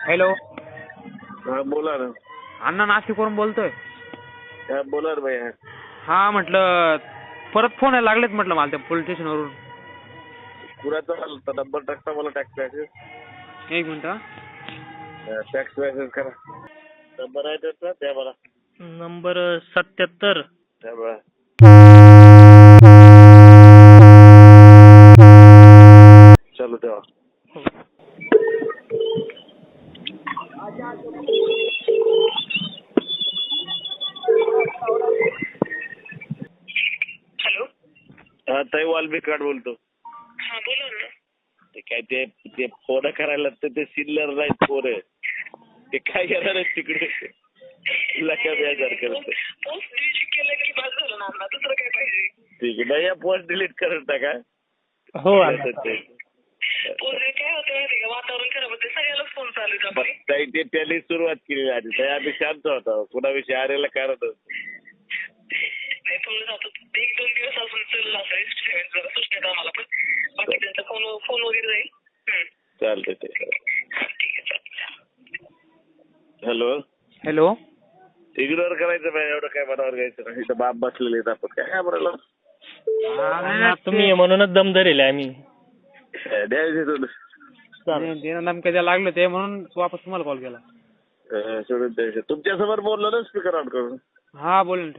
Hello हा बोला ना. अण्णा नाशिकवरून बोलतोय. हा बोला ना भैया. हा म्हटलं परत फोन यायला लागलेत म्हटलं मला त्या पोलीस स्टेशनवरून कुणाचा आला नंबर टाकता मला टॅक्स मॅसेज एक मिनिट हा. टॅक्स मॅसेज करा. नंबर आहे त्याचा? द्या मला. नंबर सत्याहत्तर. द्या मला चालू ठेवा. हा ताई वाल्मिक कार्ड बोलतो. हा बोला ना. ते काय ते ते फोन करायला तर ते सिल्लर नाहीत फोन ते काय करणार आहेत तिकडे? लका बेजार करत पोस्ट डिलीट केलं की बस झालं ना अण्णा दुसरं काय पाहिजे? ठीक आहे भैया पोस्ट डिलीट करत टाका. हो ते. काय होतं माहिती का? वातावरण खराब होते. सगळ्यालाच फोन चालू आहेत आपले ताई ते त्यांनी सुरुवात केली आधी. ताई आम्ही शांत होतो. कुणाविषयी आरेला कारण नाही तुम्ही जातो. एक दोन हॅलो हॅलो इग्नोर करायचं नाही एवढं काय मनावर घ्यायचं नाही. इथं बाप बसलेले आहेत आपण. काय घाबरायला हा, तुम्ही म्हणूनच दम धरेल आम्ही. द्यायचे सोडून चालेल. ते लागले म्हणून वापस तुम्हाला कॉल. केला सोडून द्यायचे तुमच्यासमोर बोललो ना स्पीकर ऑन करून. हा बोल ना